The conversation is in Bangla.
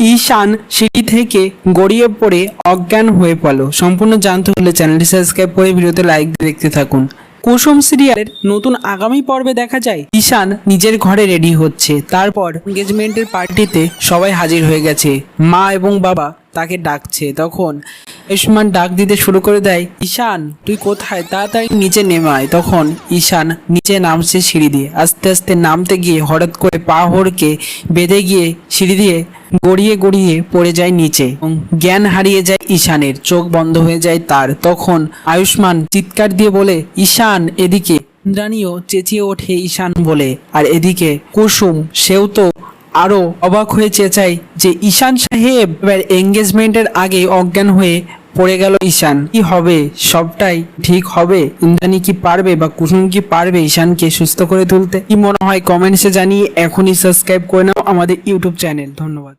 ঈশান সিঁড়ি থেকে গড়িয়ে পড়ে অজ্ঞান হয়ে পড়ল। সম্পূর্ণ জানতে হলে চ্যানেলটি সাবস্ক্রাইব করে ভিডিওতে লাইক দেখতে থাকুন। কুসুম সিরিয়ালের নতুন আগামী পর্বে দেখা যায়। ঈশান নিজের ঘরে রেডি হচ্ছে। তারপর এনগেজমেন্টের পার্টিতে সবাই হাজির হয়ে গেছে। মা এবং বাবা তাকে ডাকছে। তখন আয়ুষ্মান ডাক দিতে শুরু করে দেয়, ঈশান, তুই কোথায়? তাড়াতাড়ি নিচে নেমে আয়। তখন ঈশান নিচে নামছে সিঁড়ি দিয়ে। আস্তে আস্তে নামতে গিয়ে হঠাৎ করে পা হড়কে বেঁধে গিয়ে সিঁড়ি দিয়ে গড়িয়ে গড়িয়ে পড়ে যায় নিচে জ্ঞান হারিয়ে যায় ঈশানের। চোখ বন্ধ হয়ে যায় তার। তখন আয়ুষ্মান চিৎকার দিয়ে বলে, ঈশান, এদিকে। ইন্দ্রাণীও চেঁচিয়ে ওঠে ঈশান বলে। আর এদিকে কুসুম, সেও তো আরও অবাক হয়ে চেঁচায় যে, ঈশান সাহেব! এবার এঙ্গেজমেন্টের আগে অজ্ঞান হয়ে পড়ে গেল ঈশান। কি হবে? সবটাই ঠিক হবে? ইন্দ্রানি কি পারবে বা কুসুম কি পারবে ঈশানকে সুস্থ করে তুলতে? কি মনে হয় কমেন্টসে জানিয়ে এখনই সাবস্ক্রাইব করে নাও আমাদের ইউটিউব চ্যানেল। ধন্যবাদ।